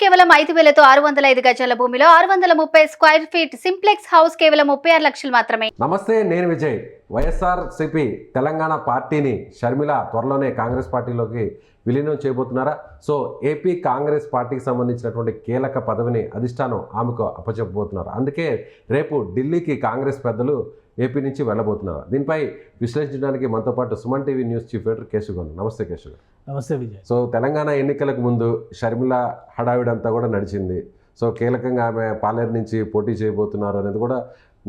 కేవలం ఐదు వేలతో ఆరు వందల ఐదు గజాల భూమిలో ఆరు వందల ముప్పై స్క్వైర్ ఫీట్ సింప్లెక్స్ హౌస్ కేవలం ముప్పై ఆరు లక్షలు మాత్రమే. నమస్తే నేను విజయ్. వైఎస్ఆర్ సిపి తెలంగాణ పార్టీని షర్మిల త్వరలోనే కాంగ్రెస్ పార్టీలోకి విలీనం చేయబోతున్నారా? సో ఏపీ కాంగ్రెస్ పార్టీకి సంబంధించినటువంటి కీలక పదవిని అధిష్టానం ఆమెకు అప్పచెప్పబోతున్నారు. అందుకే రేపు ఢిల్లీకి కాంగ్రెస్ పెద్దలు ఏపీ నుంచి వెళ్ళబోతున్నారు దీనిపై విశ్లేషించడానికి మనతో పాటు Suman TV news chief editor Keshav గారు నమస్తే కేశవ్ గారు. నమస్తే విజయ్. సో తెలంగాణ ఎన్నికలకు ముందు షర్మిల హడావిడంతా కూడా నడిచింది. సో కీలకంగా ఆమె పాలేరు నుంచి పోటీ చేయబోతున్నారు అనేది కూడా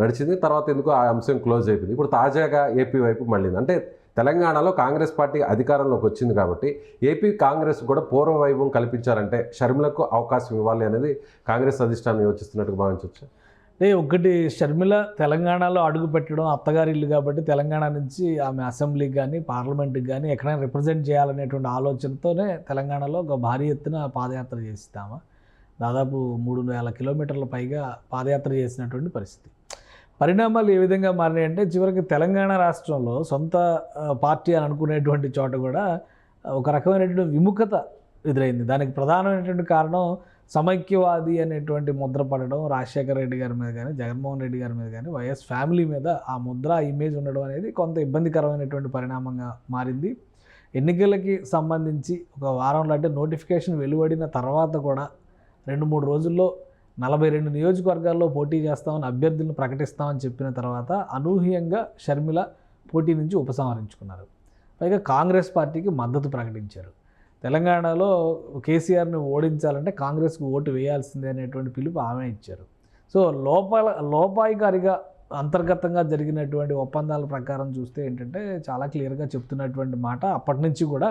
నడిచింది. తర్వాత ఎందుకు ఆ అంశం క్లోజ్ అయిపోయింది. ఇప్పుడు తాజాగా ఏపీ వైపు మళ్ళీంది. అంటే తెలంగాణలో కాంగ్రెస్ పార్టీ అధికారంలోకి వచ్చింది కాబట్టి ఏపీ కాంగ్రెస్ కూడా పూర్వ వైభవం కల్పించాలంటే షర్మిలకు అవకాశం ఇవ్వాలి అనేది కాంగ్రెస్ అధిష్టానం యోచిస్తున్నట్టుగా భావించవచ్చు? అంటే ఒకటి షర్మిల తెలంగాణలో అడుగు పెట్టడం అత్తగారి ఇల్లు కాబట్టి తెలంగాణ నుంచి ఆమె అసెంబ్లీకి కానీ పార్లమెంట్కి కానీ ఎక్కడైనా రిప్రజెంట్ చేయాలనేటువంటి ఆలోచనతోనే తెలంగాణలో ఒక భారీ ఎత్తున పాదయాత్ర చేస్తాము దాదాపు మూడు వేల కిలోమీటర్ల పైగా పాదయాత్ర చేసినటువంటి పరిస్థితి. పరిణామాలు ఏ విధంగా మారినాయంటే చివరికి తెలంగాణ రాష్ట్రంలో సొంత పార్టీ అని అనుకునేటువంటి చోట కూడా ఒక రకమైనటువంటి విముఖత ఎదురైంది. దానికి ప్రధానమైనటువంటి కారణం సమైక్యవాది అనేటువంటి ముద్ర పడడం రాజశేఖర రెడ్డి గారి మీద కానీ జగన్మోహన్ రెడ్డి గారి మీద కానీ వైఎస్ ఫ్యామిలీ మీద ఆ ముద్ర ఇమేజ్ ఉండడం అనేది కొంత ఇబ్బందికరమైనటువంటి పరిణామంగా మారింది. ఎన్నికలకి సంబంధించి ఒక వారంలో అంటే నోటిఫికేషన్ వెలువడిన తర్వాత కూడా రెండు మూడు రోజుల్లో నలభై రెండు నియోజకవర్గాల్లో పోటీ చేస్తామని అభ్యర్థులను ప్రకటిస్తామని చెప్పిన తర్వాత అనూహ్యంగా షర్మిల పోటీ నుంచి ఉపసంహరించుకున్నారు. పైగా కాంగ్రెస్ పార్టీకి మద్దతు ప్రకటించారు. తెలంగాణలో కేసీఆర్ని ఓడించాలంటే కాంగ్రెస్కు ఓటు వేయాల్సిందే అనేటువంటి పిలుపు ఆమె ఇచ్చారు. సో లోపల లోపాయికారిగా అంతర్గతంగా జరిగినటువంటి ఒప్పందాల ప్రకారం చూస్తే ఏంటంటే చాలా క్లియర్గా చెప్తున్నటువంటి మాట అప్పటి నుంచి కూడా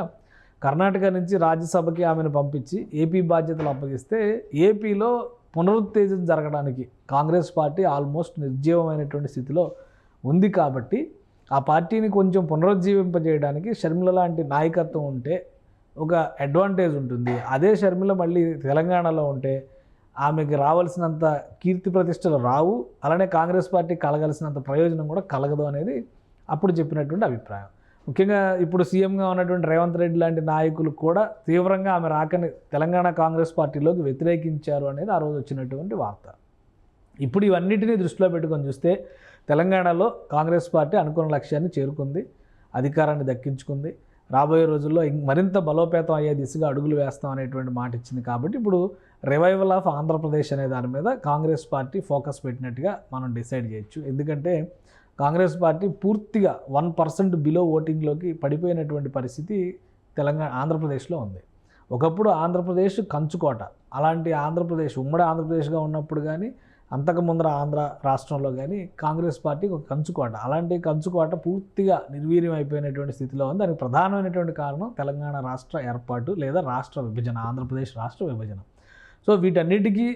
కర్ణాటక నుంచి రాజ్యసభకి ఆమెను పంపించి ఏపీ బాధ్యతలు అప్పగిస్తే ఏపీలో పునరుత్తేజం జరగడానికి కాంగ్రెస్ పార్టీ ఆల్మోస్ట్ నిర్జీవమైనటువంటి స్థితిలో ఉంది కాబట్టి ఆ పార్టీని కొంచెం పునరుజ్జీవింపజేయడానికి షర్మిల లాంటి నాయకత్వం ఉంటే ఒక అడ్వాంటేజ్ ఉంటుంది. అదే షర్మిల మళ్ళీ తెలంగాణలో ఉంటే ఆమెకి రావాల్సినంత కీర్తి ప్రతిష్టలు రావు. అలానే కాంగ్రెస్ పార్టీ కలగాల్సినంత ప్రయోజనం కూడా కలగదు అనేది అప్పుడు చెప్పినటువంటి అభిప్రాయం. ముఖ్యంగా ఇప్పుడు సీఎంగా ఉన్నటువంటి రేవంత్ రెడ్డి లాంటి నాయకులు కూడా తీవ్రంగా ఆమె రాకని తెలంగాణ కాంగ్రెస్ పార్టీలోకి వ్యతిరేకించారు అనేది ఆ రోజు వచ్చినటువంటి వార్త. ఇప్పుడు ఇవన్నిటినీ దృష్టిలో పెట్టుకొని చూస్తే తెలంగాణలో కాంగ్రెస్ పార్టీ అనుకున్న లక్ష్యాన్ని చేరుకుంది. అధికారాన్ని దక్కించుకుంది. రాబోయే రోజుల్లో మరింత బలోపేతం అయ్యే దిశగా అడుగులు వేస్తాం అనేటువంటి మాట ఇచ్చింది కాబట్టి ఇప్పుడు రివైవల్ ఆఫ్ ఆంధ్రప్రదేశ్ అనే దాని మీద కాంగ్రెస్ పార్టీ ఫోకస్ పెట్టినట్టుగా మనం డిసైడ్ చేయొచ్చు. ఎందుకంటే కాంగ్రెస్ పార్టీ పూర్తిగా వన్ పర్సెంట్ బిలో ఓటింగ్లోకి పడిపోయినటువంటి పరిస్థితి తెలంగాణ ఆంధ్రప్రదేశ్లో ఉంది. ఒకప్పుడు ఆంధ్రప్రదేశ్ కంచుకోట అలాంటి ఆంధ్రప్రదేశ్ ఉమ్మడి ఆంధ్రప్రదేశ్గా ఉన్నప్పుడు కానీ అంతకు ముందర ఆంధ్ర రాష్ట్రంలో కానీ కాంగ్రెస్ పార్టీ ఒక కంచుకోట అలాంటి కంచుకోట పూర్తిగా నిర్వీర్యం అయిపోయినటువంటి స్థితిలో ఉంది. దానికి ప్రధానమైనటువంటి కారణం తెలంగాణ రాష్ట్ర ఏర్పాటు లేదా రాష్ట్ర విభజన ఆంధ్రప్రదేశ్ రాష్ట్ర విభజన. సో వీటన్నిటికీ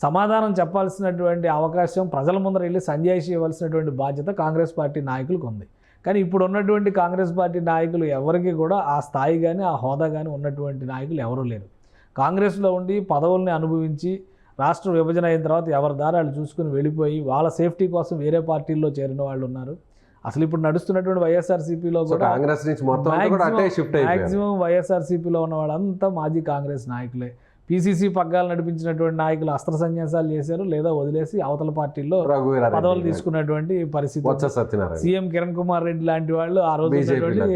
సమాధానం చెప్పాల్సినటువంటి అవకాశం ప్రజల ముందర వెళ్ళి సంజాయిషి ఇవ్వాల్సినటువంటి బాధ్యత కాంగ్రెస్ పార్టీ నాయకులకు ఉంది. కానీ ఇప్పుడు ఉన్నటువంటి కాంగ్రెస్ పార్టీ నాయకులు ఎవరికి కూడా ఆ స్థాయి కానీ ఆ హోదా కానీ ఉన్నటువంటి నాయకులు ఎవరూ లేరు. కాంగ్రెస్లో ఉండి పదవుల్ని అనుభవించి రాష్ట్ర విభజన అయిన తర్వాత ఎవరి దారి వాళ్ళు చూసుకుని వెళ్ళిపోయి వాళ్ళ సేఫ్టీ కోసం వేరే పార్టీల్లో చేరిన వాళ్ళు ఉన్నారు. అసలు ఇప్పుడు నడుస్తున్నటువంటి వైఎస్ఆర్సీపీలో కూడా కాంగ్రెస్ నుంచి మొత్తం షిఫ్ట్ మాక్సిమం వైఎస్ఆర్సీపీలో ఉన్న వాళ్ళంతా మాజీ కాంగ్రెస్ నాయకులే. పీసీసీ పగ్గాలు నడిపించినటువంటి నాయకులు అస్త్ర సన్యాసాలు చేశారు లేదా వదిలేసి అవతల పార్టీల్లో పదవులు తీసుకున్నటువంటి పరిస్థితి సీఎం కిరణ్ కుమార్ రెడ్డి లాంటి వాళ్ళు ఆ రోజు.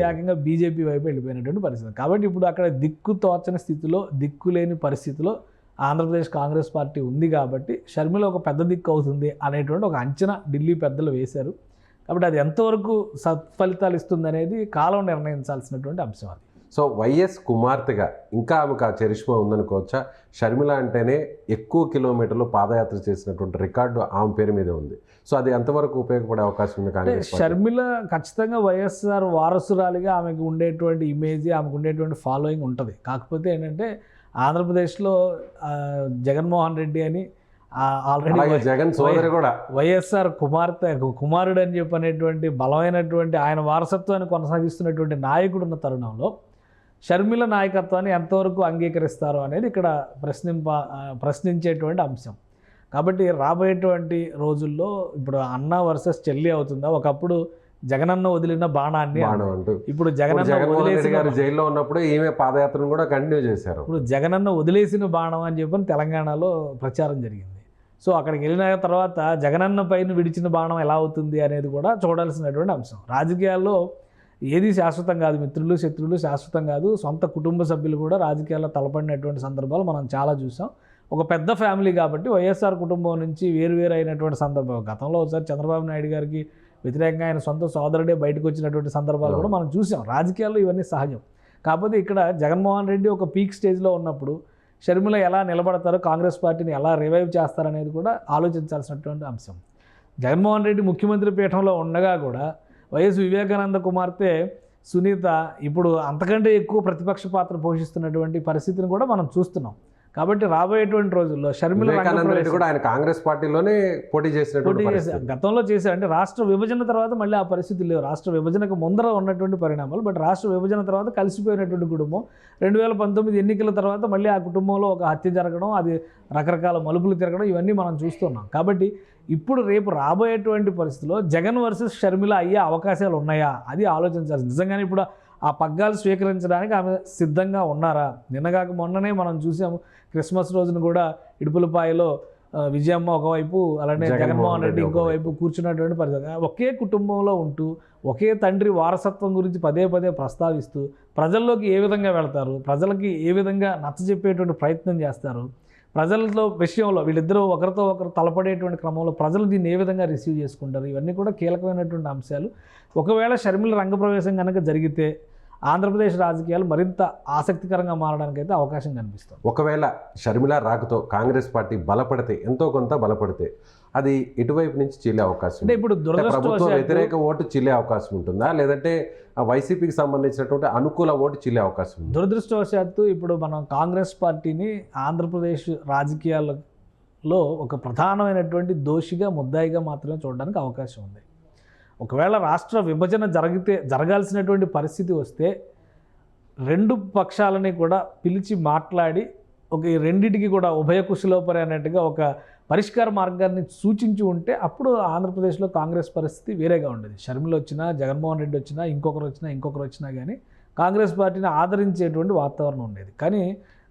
ఏకంగా బీజేపీ వైపు వెళ్ళిపోయినటువంటి పరిస్థితి. కాబట్టి ఇప్పుడు అక్కడ దిక్కు తోచని స్థితిలో దిక్కు లేని పరిస్థితిలో ఆంధ్రప్రదేశ్ కాంగ్రెస్ పార్టీ ఉంది కాబట్టి షర్మిల ఒక పెద్ద దిక్కు అవుతుంది అనేటువంటి ఒక అంచనా ఢిల్లీ పెద్దలు వేశారు. కాబట్టి అది ఎంతవరకు సత్ఫలితాలు ఇస్తుంది అనేది కాలం నిర్ణయించాల్సినటువంటి అంశం అది. సో వైఎస్ కుమార్తెగా ఇంకా ఆమెకు ఆ చరిష్మా ఉందనుకోవచ్చా? షర్మిల అంటేనే ఎక్కువ కిలోమీటర్లు పాదయాత్ర చేసినటువంటి రికార్డు ఆమె పేరు మీదే ఉంది. సో అది ఎంతవరకు ఉపయోగపడే అవకాశం ఉంది పార్టీ? షర్మిల ఖచ్చితంగా వైఎస్ఆర్ వారసురాలిగా ఆమెకు ఉండేటువంటి ఇమేజ్ ఆమెకు ఉండేటువంటి ఫాలోయింగ్ ఉంటుంది. కాకపోతే ఏంటంటే ఆంధ్రప్రదేశ్లో జగన్మోహన్ రెడ్డి అని ఆల్రెడీ జగన్ సోదరి కూడా. వైఎస్ఆర్ కుమార్తె కుమారుడు అని చెప్పనేటువంటి బలమైనటువంటి ఆయన వారసత్వాన్ని కొనసాగిస్తున్నటువంటి నాయకుడు ఉన్న తరుణంలో షర్మిల నాయకత్వాన్ని ఎంతవరకు అంగీకరిస్తారు అనేది ఇక్కడ ప్రశ్నింప ప్రశ్నించేటువంటి అంశం. కాబట్టి రాబోయేటువంటి రోజుల్లో ఇప్పుడు అన్న వర్సెస్ చెల్లి అవుతుందా? ఒకప్పుడు జగనన్న వదిలిన బాణాన్ని ఇప్పుడు జగనన్న వదిలేసిన గారు జైల్లో ఉన్నప్పుడు ఈమె పాదయాత్రను కూడా కంటిన్యూ చేశారు. ఇప్పుడు జగనన్న వదిలేసిన బాణం అని చెప్పని తెలంగాణలో ప్రచారం జరిగింది. సో అక్కడికి వెళ్ళిన తర్వాత జగనన్న పైన విడిచిన బాణం ఎలా అవుతుంది అనేది కూడా చూడాల్సినటువంటి అంశం. రాజకీయాల్లో ఏది శాశ్వతం కాదు. మిత్రులు శత్రువులు శాశ్వతం కాదు. సొంత కుటుంబ సభ్యులు కూడా రాజకీయాల్లో తలపడినటువంటి సందర్భాలు మనం చాలా చూసాం. ఒక పెద్ద ఫ్యామిలీ కాబట్టి వైఎస్ఆర్ కుటుంబం నుంచి వేరు వేరు అయినటువంటి సందర్భం గతంలో ఒకసారి చంద్రబాబు నాయుడు గారికి వ్యతిరేకంగా ఆయన సొంత సోదరుడే బయటకు వచ్చినటువంటి సందర్భాలు కూడా మనం చూసాం. రాజకీయాల్లో ఇవన్నీ సహజం. కాకపోతే ఇక్కడ జగన్మోహన్ రెడ్డి ఒక పీక్ స్టేజ్లో ఉన్నప్పుడు షర్మిల ఎలా నిలబడతారు కాంగ్రెస్ పార్టీని ఎలా రివైవ్ చేస్తారనేది కూడా ఆలోచించాల్సినటువంటి అంశం. జగన్మోహన్ రెడ్డి ముఖ్యమంత్రి పీఠంలో ఉండగా కూడా వైఎస్ వివేకానంద కుమార్తె సునీత ఇప్పుడు అంతకంటే ఎక్కువ ప్రతిపక్ష పాత్ర పోషిస్తున్నటువంటి పరిస్థితిని కూడా మనం చూస్తున్నాం. కాబట్టి రాబోయేటువంటి రోజుల్లో షర్మిల రెడ్డి కూడా ఆయన కాంగ్రెస్ పార్టీలోనే పోటీ చేసినటువంటి పోటీ. చేశారు గతంలో చేశారు అంటే రాష్ట్ర విభజన తర్వాత మళ్ళీ ఆ పరిస్థితి లేవు. రాష్ట్ర విభజనకు ముందర ఉన్నటువంటి పరిణామాలు బట్ రాష్ట్ర విభజన తర్వాత కలిసిపోయినటువంటి కుటుంబం. రెండు వేల పంతొమ్మిది ఎన్నికల తర్వాత మళ్ళీ ఆ కుటుంబంలో ఒక హత్య జరగడం అది రకరకాల మలుపులు తిరగడం ఇవన్నీ మనం చూస్తున్నాం. కాబట్టి ఇప్పుడు రేపు రాబోయేటువంటి పరిస్థితిలో జగన్ వర్సెస్ షర్మిల అయ్యే అవకాశాలు ఉన్నాయా? అది ఆలోచించాల్సి నిజంగానే ఇప్పుడు ఆ పగ్గాలు స్వీకరించడానికి ఆమె సిద్ధంగా ఉన్నారా? నిన్నగాక మొన్ననే మనం చూసాము క్రిస్మస్ రోజున కూడా ఇడుపులపాయలో విజయమ్మ ఒకవైపు అలానే జగన్మోహన్ రెడ్డి ఇంకోవైపు కూర్చున్నటువంటి పరిస్థితి. ఒకే కుటుంబంలో ఉంటూ ఒకే తండ్రి వారసత్వం గురించి పదే పదే ప్రస్తావిస్తూ ప్రజల్లోకి ఏ విధంగా వెళ్తారు? ప్రజలకి ఏ విధంగా నచ్చజెప్పేటువంటి ప్రయత్నం చేస్తారు? ప్రజలతో విషయంలో వీళ్ళిద్దరూ ఒకరితో ఒకరు తలపడేటువంటి క్రమంలో ప్రజలు దీన్ని ఏ విధంగా రిసీవ్ చేసుకుంటారు? ఇవన్నీ కూడా కీలకమైనటువంటి అంశాలు. ఒకవేళ షర్మిల రంగప్రవేశం కనుక జరిగితే ఆంధ్రప్రదేశ్ రాజకీయాలు మరింత ఆసక్తికరంగా మారడానికి అయితే అవకాశం కనిపిస్తుంది. ఒకవేళ షర్మిల రాకతో కాంగ్రెస్ పార్టీ బలపడితే ఎంతో కొంత బలపడితే అది ఎటువైపు నుంచి చీలే అవకాశం అంటే? ఇప్పుడు ప్రభుత్వ వ్యతిరేక ఓటు చీలే అవకాశం ఉంటుందా? లేదంటే వైసీపీకి సంబంధించినటువంటి అనుకూల ఓటు చీలే అవకాశం ఉంది? దురదృష్టవశాత్తు ఇప్పుడు మనం కాంగ్రెస్ పార్టీని ఆంధ్రప్రదేశ్ రాజకీయాలలో ఒక ప్రధానమైనటువంటి దోషిగా ముద్దాయిగా మాత్రమే చూడడానికి అవకాశం ఉంది. ఒకవేళ రాష్ట్ర విభజన జరిగితే జరగాల్సినటువంటి పరిస్థితి వస్తే రెండు పక్షాలని కూడా పిలిచి మాట్లాడి ఒక ఈ రెండిటికి కూడా ఉభయ కుశలోపరి అన్నట్టుగా ఒక పరిష్కార మార్గాన్ని సూచించి ఉంటే అప్పుడు ఆంధ్రప్రదేశ్లో కాంగ్రెస్ పరిస్థితి వేరేగా ఉండేది. షర్మిల వచ్చినా జగన్మోహన్ రెడ్డి వచ్చినా ఇంకొకరు వచ్చినా ఇంకొకరు వచ్చినా కానీ కాంగ్రెస్ పార్టీని ఆదరించేటువంటి వాతావరణం ఉండేది. కానీ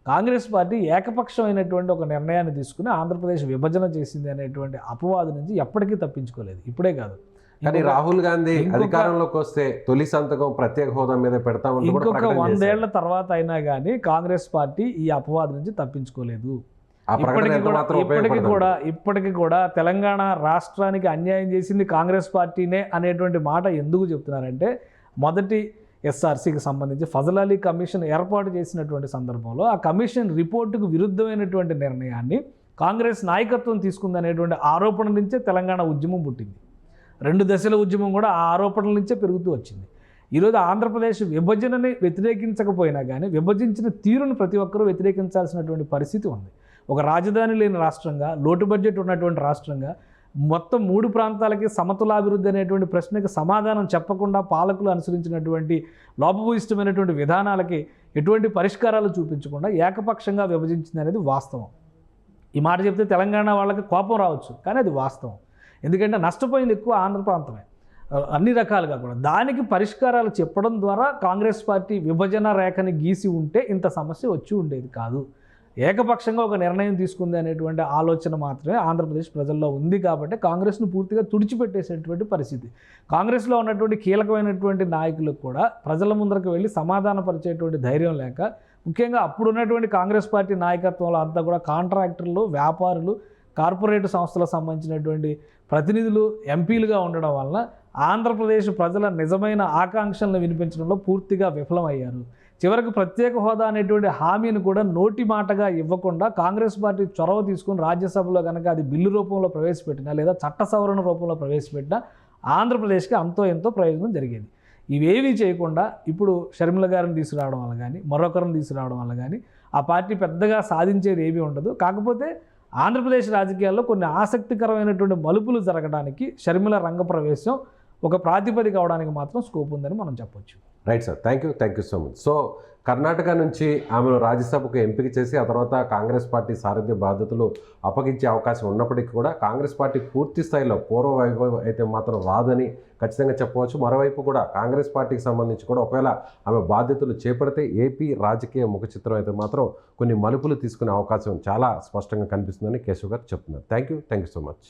కాంగ్రెస్ పార్టీ ఏకపక్షమైనటువంటి ఒక నిర్ణయాన్ని తీసుకుని ఆంధ్రప్రదేశ్ విభజన చేసింది అనేటువంటి అపవాదు నుంచి ఎప్పటికీ తప్పించుకోలేదు. ఇప్పుడే కాదు. కానీ రాహుల్ గాంధీ అధికారంలోకి వస్తే తొలి సంతకం ప్రత్యేక హోదా మీద కూడా ఇంకొక. వందేళ్ళ తర్వాత అయినా కానీ కాంగ్రెస్ పార్టీ ఈ అపవాదు నుంచి తప్పించుకోలేదు. ఇప్పటికీ కూడా ఇప్పటికీ కూడా తెలంగాణ రాష్ట్రానికి అన్యాయం చేసింది కాంగ్రెస్ పార్టీనే అనేటువంటి మాట ఎందుకు చెప్తున్నారంటే మొదటి ఎస్ఆర్సీకి సంబంధించి ఫజల్ అలీ కమిషన్ ఏర్పాటు చేసినటువంటి సందర్భంలో ఆ కమిషన్ రిపోర్టుకు విరుద్ధమైనటువంటి నిర్ణయాన్ని కాంగ్రెస్ నాయకత్వం తీసుకుందనేటువంటి ఆరోపణ నుంచే తెలంగాణ ఉద్యమం పుట్టింది. రెండు దశల ఉద్యమం కూడా ఆ ఆరోపణల నుంచే పెరుగుతూ వచ్చింది. ఈరోజు ఆంధ్రప్రదేశ్ విభజనని వ్యతిరేకించకపోయినా కానీ విభజించిన తీరును ప్రతి ఒక్కరూ వ్యతిరేకించాల్సినటువంటి పరిస్థితి ఉంది. ఒక రాజధాని లేని రాష్ట్రంగా లోటు బడ్జెట్ ఉన్నటువంటి రాష్ట్రంగా మొత్తం మూడు ప్రాంతాలకి సమతులాభివృద్ధి అనేటువంటి ప్రశ్నకి సమాధానం చెప్పకుండా పాలకులు అనుసరించినటువంటి లోపభూయిష్టమైనటువంటి విధానాలకి ఎటువంటి పరిష్కారాలు చూపించకుండా ఏకపక్షంగా విభజించింది అనేది వాస్తవం. ఈ మాట చెప్తే తెలంగాణ వాళ్ళకి కోపం రావచ్చు కానీ అది వాస్తవం. ఎందుకంటే నష్టపోయింది ఎక్కువ ఆంధ్ర ప్రాంతమే. అన్ని రకాలుగా కూడా. దానికి పరిష్కారాలు చెప్పడం ద్వారా కాంగ్రెస్ పార్టీ విభజన రేఖని గీసి ఉంటే ఇంత సమస్య వచ్చి ఉండేది కాదు. ఏకపక్షంగా ఒక నిర్ణయం తీసుకుంది అనేటువంటి ఆలోచన మాత్రమే ఆంధ్రప్రదేశ్ ప్రజల్లో ఉంది కాబట్టి కాంగ్రెస్ను పూర్తిగా తుడిచిపెట్టేసేటువంటి పరిస్థితి. కాంగ్రెస్లో ఉన్నటువంటి కీలకమైనటువంటి నాయకులకు కూడా ప్రజల ముందరకు వెళ్ళి సమాధానపరిచేటువంటి ధైర్యం లేక ముఖ్యంగా అప్పుడున్నటువంటి కాంగ్రెస్ పార్టీ నాయకత్వంలో అంతా కూడా కాంట్రాక్టర్లు వ్యాపారులు కార్పొరేట్ సంస్థలకు సంబంధించినటువంటి ప్రతినిధులు ఎంపీలుగా ఉండడం వలన ఆంధ్రప్రదేశ్ ప్రజల నిజమైన ఆకాంక్షలను వినిపించడంలో పూర్తిగా విఫలమయ్యారు. చివరకు ప్రత్యేక హోదా అనేటువంటి హామీని కూడా నోటి మాటగా ఇవ్వకుండా కాంగ్రెస్ పార్టీ చొరవ తీసుకుని రాజ్యసభలో కనుక అది బిల్లు రూపంలో ప్రవేశపెట్టినా లేదా చట్ట సవరణ రూపంలో ప్రవేశపెట్టినా ఆంధ్రప్రదేశ్కి అంతో ఎంతో ప్రయోజనం జరిగేది. ఇవేవీ చేయకుండా ఇప్పుడు షర్మిల గారిని తీసుకురావడం వల్ల కానీ మరొకరిని తీసుకురావడం వల్ల కానీ ఆ పార్టీ పెద్దగా సాధించేది ఏమీ ఉండదు. కాకపోతే ఆంధ్రప్రదేశ్ రాజకీయాల్లో కొన్ని ఆసక్తికరమైనటువంటి మలుపులు జరగడానికి షర్మిల రంగప్రవేశం ఒక ప్రాతిపదిక అవడానికి మాత్రం స్కోప్ ఉందని మనం చెప్పొచ్చు. Right sir thank you thank you so much so Karnataka నుంచి ఆమెను రాజ్యసభకు ఎంపిక చేసి ఆ తర్వాత కాంగ్రెస్ పార్టీ సారథ్య బాధ్యతలు అప్పగించే అవకాశం ఉన్నప్పటికీ కూడా కాంగ్రెస్ పార్టీ పూర్తి స్థాయిలో పూర్వ వైభవం అయితే మాత్రం రాదని ఖచ్చితంగా చెప్పవచ్చు. మరోవైపు కూడా కాంగ్రెస్ పార్టీకి సంబంధించి కూడా ఒకవేళ ఆమె బాధ్యతలు చేపడితే ఏపీ రాజకీయ ముఖ చిత్రం అయితే మాత్రం కొన్ని మలుపులు తీసుకునే అవకాశం చాలా స్పష్టంగా కనిపిస్తుందని కేశవ్ గారు చెప్తున్నారు. Thank you. Thank you so much.